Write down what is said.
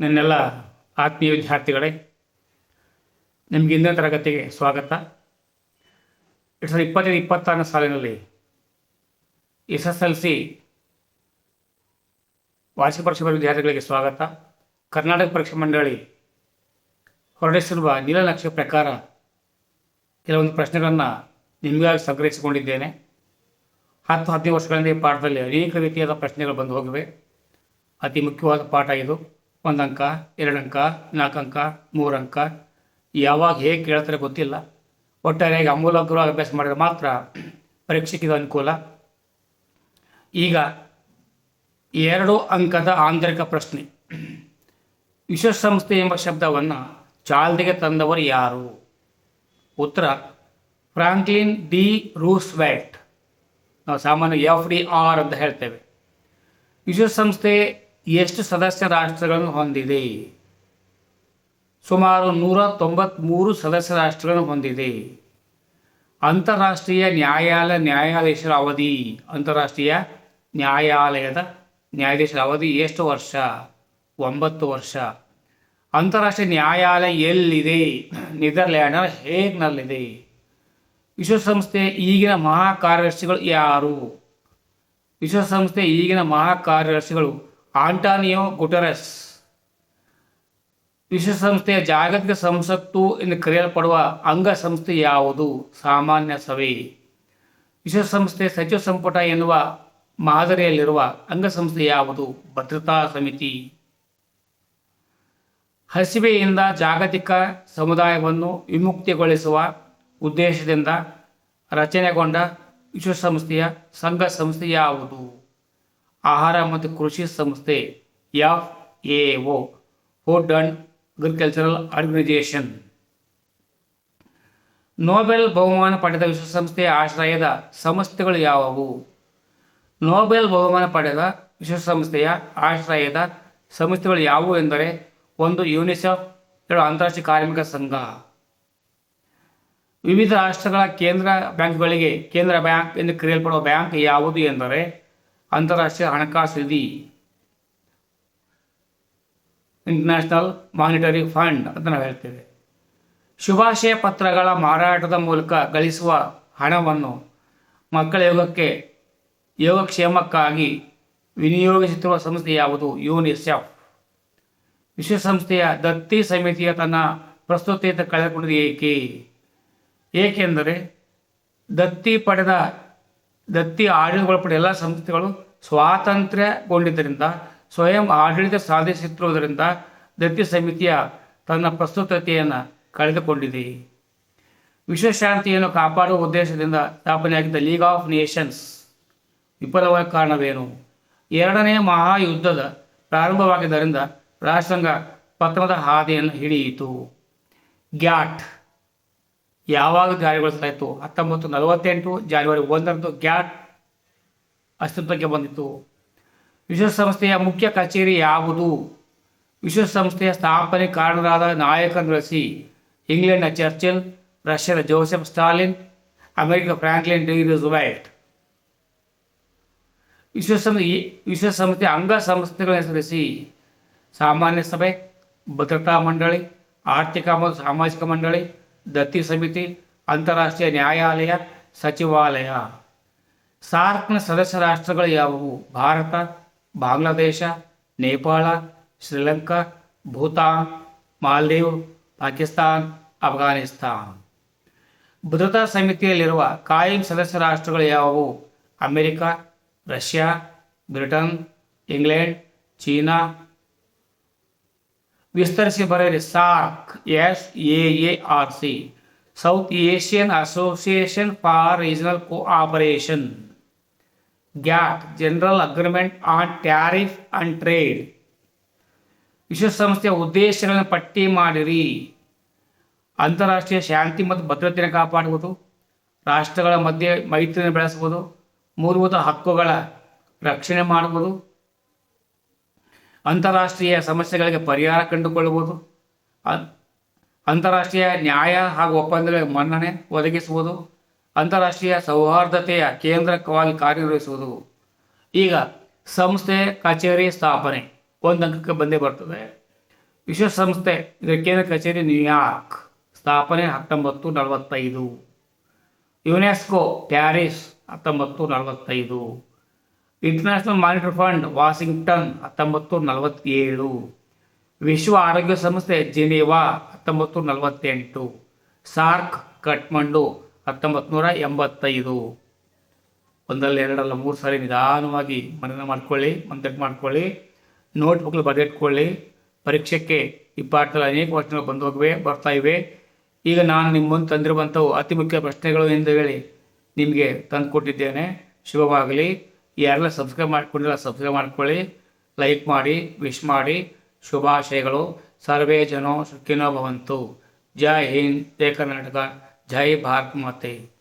ನನ್ನೆಲ್ಲ ಆತ್ಮೀಯ ವಿದ್ಯಾರ್ಥಿಗಳೇ, ನಿಮಗೆ ಇಂದಿನ ತರಗತಿಗೆ ಸ್ವಾಗತ. ಎರಡು ಸಾವಿರದ ಇಪ್ಪತ್ತೈದು, ಇಪ್ಪತ್ತಾರನೇ ಸಾಲಿನಲ್ಲಿ ಎಸ್ ಎಸ್ ಎಲ್ ಸಿ ವಾರ್ಷಿಕ ಪರೀಕ್ಷೆ ಬರುವ ವಿದ್ಯಾರ್ಥಿಗಳಿಗೆ ಸ್ವಾಗತ. ಕರ್ನಾಟಕ ಪರೀಕ್ಷಾ ಮಂಡಳಿ ಹೊರಡಿಸಿರುವ ನೀಲನಕ್ಷೆ ಪ್ರಕಾರ ಕೆಲವೊಂದು ಪ್ರಶ್ನೆಗಳನ್ನು ನಿಮಗಾಗಿ ಸಂಗ್ರಹಿಸಿಕೊಂಡಿದ್ದೇನೆ. ಹತ್ತು, ಹದಿನೈದು ವರ್ಷಗಳಿಂದ ಈ ಪಾಠದಲ್ಲಿ ಅನೇಕ ರೀತಿಯಾದ ಪ್ರಶ್ನೆಗಳು ಬಂದು ಹೋಗಿವೆ. ಅತಿ ಮುಖ್ಯವಾದ ಪಾಠ ಇದು. ಒಂದು ಅಂಕ ಎರಡು ಅಂಕ ನಾಲ್ಕು ಅಂಕ ಮೂರು ಅಂಕ ಯಾವಾಗ ಹೇಗೆ ಕೇಳ್ತಾರೆ ಗೊತ್ತಿಲ್ಲ. ಒಟ್ಟಾರೆಯಾಗಿ ಅಮೂಲಕವಾಗಿ ಅಭ್ಯಾಸ ಮಾಡಿದ್ರೆ ಮಾತ್ರ ಪರೀಕ್ಷೆಗೆ ಅನುಕೂಲ. ಈಗ ಎರಡು ಅಂಕದ ಆಂತರಿಕ ಪ್ರಶ್ನೆ. ವಿಶ್ವಸಂಸ್ಥೆ ಎಂಬ ಶಬ್ದವನ್ನು ಚಾಲ್ತಿಗೆ ತಂದವರು ಯಾರು? ಉತ್ತರ, ಫ್ರಾಂಕ್ಲಿನ್ ಡಿ ರೂಸ್ವೆಲ್ಟ್. ನಾವು ಸಾಮಾನ್ಯ ಎಫ್ ಡಿ ಆರ್ ಅಂತ ಹೇಳ್ತೇವೆ. ವಿಶ್ವಸಂಸ್ಥೆ ಎಷ್ಟು ಸದಸ್ಯ ರಾಷ್ಟ್ರಗಳನ್ನು ಹೊಂದಿದೆ? ಸುಮಾರು ನೂರ ತೊಂಬತ್ತ್ಮೂರು ಸದಸ್ಯ ರಾಷ್ಟ್ರಗಳನ್ನು ಹೊಂದಿದೆ. ಅಂತಾರಾಷ್ಟ್ರೀಯ ನ್ಯಾಯಾಲಯ ನ್ಯಾಯಾಧೀಶರ ಅವಧಿ. ಅಂತಾರಾಷ್ಟ್ರೀಯ ನ್ಯಾಯಾಲಯದ ನ್ಯಾಯಾಧೀಶರ ಅವಧಿ ಎಷ್ಟು ವರ್ಷ? ಒಂಬತ್ತು ವರ್ಷ. ಅಂತಾರಾಷ್ಟ್ರೀಯ ನ್ಯಾಯಾಲಯ ಎಲ್ಲಿದೆ? ನೆದರ್ಲ್ಯಾಂಡ್ನ ಹೇಗ್ನಲ್ಲಿದೆ? ವಿಶ್ವಸಂಸ್ಥೆ ಈಗಿನ ಮಹಾ ಕಾರ್ಯದರ್ಶಿಗಳು ಯಾರು? ವಿಶ್ವಸಂಸ್ಥೆ ಈಗಿನ ಮಹಾ ಕಾರ್ಯದರ್ಶಿಗಳು ಆಂಟಾನಿಯೋ ಗುಟೆರಸ್ ವಿಶ್ವಸಂಸ್ಥೆಯ ಜಾಗತಿಕ ಸಂಸತ್ತು ಎಂದು ಕರೆಯಲ್ಪಡುವ ಅಂಗಸಂಸ್ಥೆ ಯಾವುದು? ಸಾಮಾನ್ಯ ಸಭೆ. ವಿಶ್ವಸಂಸ್ಥೆ ಸಚಿವ ಸಂಪುಟ ಎನ್ನುವ ಮಾದರಿಯಲ್ಲಿರುವ ಅಂಗಸಂಸ್ಥೆ ಯಾವುದು? ಭದ್ರತಾ ಸಮಿತಿ. ಹಸಿವೆಯಿಂದ ಜಾಗತಿಕ ಸಮುದಾಯವನ್ನು ವಿಮುಕ್ತಿಗೊಳಿಸುವ ಉದ್ದೇಶದಿಂದ ರಚನೆಗೊಂಡ ವಿಶ್ವಸಂಸ್ಥೆಯ ಸಂಘ ಸಂಸ್ಥೆ ಯಾವುದು? ಆಹಾರ ಮತ್ತು ಕೃಷಿ ಸಂಸ್ಥೆ F A O food and agricultural organization Nobel ಬಹುಮಾನ ಪಡೆದ ವಿಶ್ವಸಂಸ್ಥೆಯ ಆಶ್ರಯದ ಸಂಸ್ಥೆಗಳು ಯಾವುವು? ನೋಬೆಲ್ ಬಹುಮಾನ ಪಡೆದ ವಿಶ್ವಸಂಸ್ಥೆಯ ಆಶ್ರಯದ ಸಂಸ್ಥೆಗಳು ಯಾವುವು ಎಂದರೆ ಒಂದು ಯುನಿಸೆಫ್, ಎರಡು ಅಂತಾರಾಷ್ಟ್ರೀಯ ಕಾರ್ಮಿಕ ಸಂಘ. ವಿವಿಧ ರಾಷ್ಟ್ರಗಳ ಕೇಂದ್ರ ಬ್ಯಾಂಕ್ಗಳಿಗೆ ಕೇಂದ್ರ ಬ್ಯಾಂಕ್ ಎಂದು ಕರೆಯಲ್ಪಡುವ ಬ್ಯಾಂಕ್ ಯಾವುದು ಎಂದರೆ ಅಂತಾರಾಷ್ಟ್ರೀಯ ಹಣಕಾಸು ನಿಧಿ ಇಂಟರ್ನ್ಯಾಷನಲ್ ಮಾನಿಟರಿ ಫಂಡ್ ಅಂತ ನಾವು ಹೇಳ್ತೇವೆ. ಶುಭಾಶಯ ಪತ್ರಗಳ ಮಾರಾಟದ ಮೂಲಕ ಗಳಿಸುವ ಹಣವನ್ನು ಮಕ್ಕಳ ಯೋಗಕ್ಕೆ, ಯೋಗಕ್ಷೇಮಕ್ಕಾಗಿ ವಿನಿಯೋಗಿಸುತ್ತಿರುವ ಸಂಸ್ಥೆ ಯಾವುದು? ಯುನಿಸೆಫ್ ವಿಶ್ವಸಂಸ್ಥೆಯ ದತ್ತಿ ಸಮಿತಿಯ ತನ್ನ ಪ್ರಸ್ತುತತೆ ಕಳೆದುಕೊಂಡಿದೆ ಏಕೆ? ಏಕೆಂದರೆ ದತ್ತಿ ಪಡೆದ, ದತ್ತಿ ಆಡಳಿತಗೊಳಪಟ್ಟ ಎಲ್ಲ ಸಂಸ್ಥೆಗಳು ಸ್ವಾತಂತ್ರ್ಯಗೊಂಡಿದ್ದರಿಂದ, ಸ್ವಯಂ ಆಡಳಿತ ಸಾಧಿಸುತ್ತಿರುವುದರಿಂದ ದತ್ತಿ ಸಮಿತಿಯ ತನ್ನ ಪ್ರಸ್ತುತತೆಯನ್ನು ಕಳೆದುಕೊಂಡಿದೆ. ವಿಶ್ವಶಾಂತಿಯನ್ನು ಕಾಪಾಡುವ ಉದ್ದೇಶದಿಂದ ಸ್ಥಾಪನೆಯಾಗಿದ್ದ ಲೀಗ್ ಆಫ್ ನೇಷನ್ಸ್ ವಿಫಲವಾದ ಕಾರಣವೇನು? ಎರಡನೇ ಮಹಾಯುದ್ಧದ ಪ್ರಾರಂಭವಾಗಿದ್ದರಿಂದ ರಾಷ್ಟ್ರಾಂಗ ಪತನದ ಹಾದಿಯನ್ನು ಹಿಡಿಯಿತು. ಗ್ಯಾಟ್. ಯಾವಾಗ ಜಾರಿಗೊಳಿಸಲಾಯಿತು? ಹತ್ತೊಂಬತ್ತು ನಲವತ್ತೆಂಟು, ಜಾನ್ವರಿ ಒಂದರಂದು ಗ್ಯಾಟ್ ಅಸ್ತಿತ್ವಕ್ಕೆ ಬಂದಿತು ವಿಶ್ವಸಂಸ್ಥೆಯ ಮುಖ್ಯ ಕಚೇರಿ ಯಾವುದು? ವಿಶ್ವಸಂಸ್ಥೆಯ ಸ್ಥಾಪನೆ ಕಾರಣರಾದ ನಾಯಕನ ಬಳಸಿ ಇಂಗ್ಲೆಂಡ್ನ ಚರ್ಚಿಲ್, ರಷ್ಯಾದ Joseph Stalin America Franklin D Roosevelt. ವಿಶ್ವಸಂಸ್ಥೆ ವಿಶ್ವಸಂಸ್ಥೆಯ ಅಂಗ ಸಂಸ್ಥೆಗಳನ್ನು ಹೆಸರಿಸಿ ಸಾಮಾನ್ಯ ಸಭೆ, ಭದ್ರತಾ ಮಂಡಳಿ, ಆರ್ಥಿಕ ಮತ್ತು ಸಾಮಾಜಿಕ ಮಂಡಳಿ, ದತ್ತಿ ಸಮಿತಿ, ಅಂತಾರಾಷ್ಟ್ರೀಯ ನ್ಯಾಯಾಲಯ, ಸಚಿವಾಲಯ. ಸಾರ್ಕ್ನ ಸದಸ್ಯ ರಾಷ್ಟ್ರಗಳು ಯಾವುವು ಭಾರತ ಬಾಂಗ್ಲಾದೇಶ ನೇಪಾಳ ಶ್ರೀಲಂಕಾ ಭೂತಾನ್ ಮಾಲ್ದೀವ್ ಪಾಕಿಸ್ತಾನ್ ಅಫ್ಘಾನಿಸ್ತಾನ್ ಭದ್ರತಾ ಸಮಿತಿಯಲ್ಲಿರುವ ಕಾಯಂ ಸದಸ್ಯ ರಾಷ್ಟ್ರಗಳು ಯಾವುವು America Russia Britain England China ವಿಸ್ತರಿಸಿ ಬರೆಯಿರಿ SAARC S A A R C South Asian Association for Regional Cooperation GATT, General Agreement on Tariff and Trade. ವಿಶ್ವಸಂಸ್ಥೆಯ ಉದ್ದೇಶಗಳನ್ನು ಪಟ್ಟಿ ಮಾಡಿರಿ. ಅಂತಾರಾಷ್ಟ್ರೀಯ ಶಾಂತಿ ಮತ್ತು ಭದ್ರತೆಯನ್ನು ಕಾಪಾಡುವುದು ರಾಷ್ಟ್ರಗಳ ಮಧ್ಯೆ ಮೈತ್ರಿಯನ್ನು ಬೆಳೆಸುವುದು ಮೂಲಭೂತ ಹಕ್ಕುಗಳ ರಕ್ಷಣೆ ಮಾಡುವುದು ಅಂತಾರಾಷ್ಟ್ರೀಯ ಸಮಸ್ಯೆಗಳಿಗೆ ಪರಿಹಾರ ಕಂಡುಕೊಳ್ಳುವುದು ಅಂತಾರಾಷ್ಟ್ರೀಯ ನ್ಯಾಯ ಹಾಗೂ ಒಪ್ಪಂದಗಳಿಗೆ ಮನ್ನಣೆ ಒದಗಿಸುವುದು ಅಂತಾರಾಷ್ಟ್ರೀಯ ಸೌಹಾರ್ದತೆಯ ಕೇಂದ್ರಕವಾಗಿ ಕಾರ್ಯನಿರ್ವಹಿಸುವುದು. ಈಗ ಸಂಸ್ಥೆ, ಕಚೇರಿ ಸ್ಥಾಪನೆ. ಒಂದು ಅಂಕಕ್ಕೆ ಬಂದೇ ಬರ್ತದೆ. ವಿಶ್ವಸಂಸ್ಥೆ, ಇದರ ಕೇಂದ್ರ ಕಚೇರಿ ನ್ಯೂಯಾರ್ಕ್. ಸ್ಥಾಪನೆ ಹತ್ತೊಂಬತ್ತು ನಲವತ್ತೈದು. ಯುನೆಸ್ಕೋ, ಪ್ಯಾರಿಸ್ ಹತ್ತೊಂಬತ್ತು ನಲವತ್ತೈದು. ಇಂಟರ್ನ್ಯಾಷನಲ್ ಮಾನಿಟರಿ ಫಂಡ್, ವಾಷಿಂಗ್ಟನ್ ಹತ್ತೊಂಬತ್ತು ನಲವತ್ತೇಳು. ವಿಶ್ವ ಆರೋಗ್ಯ ಸಂಸ್ಥೆ, ಜಿನೀವಾ ಹತ್ತೊಂಬತ್ತು ನಲವತ್ತೆಂಟು. ಸಾರ್ಕ್ ಕಟ್ಮಂಡು ಹತ್ತೊಂಬತ್ತು ನೂರ ಎಂಬತ್ತೈದು. ಒಂದಲ್ಲ ಎರಡಲ್ಲ, ಮೂರು ಸಾರಿ ನಿಧಾನವಾಗಿ ಮನನ ಮಾಡ್ಕೊಳ್ಳಿ ಮಂತಕ್ಕೆ ಮಾಡ್ಕೊಳ್ಳಿ ನೋಟ್ಬುಕ್ಗಳು ಬರೆದಿಟ್ಕೊಳ್ಳಿ. ಪರೀಕ್ಷೆಗೆ ಈ ಪಾಠದಲ್ಲಿ ಅನೇಕ ಪ್ರಶ್ನೆಗಳು ಬಂದು ಹೋಗಿವೆ, ಬರ್ತಾ ಇವೆ. ಈಗ ನಾನು ನಿಮ್ಮ ಮುಂದೆ ತಂದಿರುವಂಥವು ಅತಿ ಮುಖ್ಯ ಪ್ರಶ್ನೆಗಳು ಎಂದು ಹೇಳಿ ನಿಮಗೆ ತಂದು ಕೊಟ್ಟಿದ್ದೇನೆ ಶುಭವಾಗಲಿ. ಯಾರೆಲ್ಲ ಸಬ್ಸ್ಕ್ರೈಬ್ ಮಾಡಿಕೊಂಡಿಲ್ಲ, ಸಬ್ಸ್ಕ್ರೈಬ್ ಮಾಡ್ಕೊಳ್ಳಿ. ಲೈಕ್ ಮಾಡಿ, ವಿಶ್ ಮಾಡಿ. ಶುಭಾಶಯಗಳು. ಸರ್ವೇ ಜನೋ ಸುಖಿನೋ ಭವಂತು. ಜೈ ಹಿಂದ್, ಜೈ ಕರ್ನಾಟಕ. जय भारत माते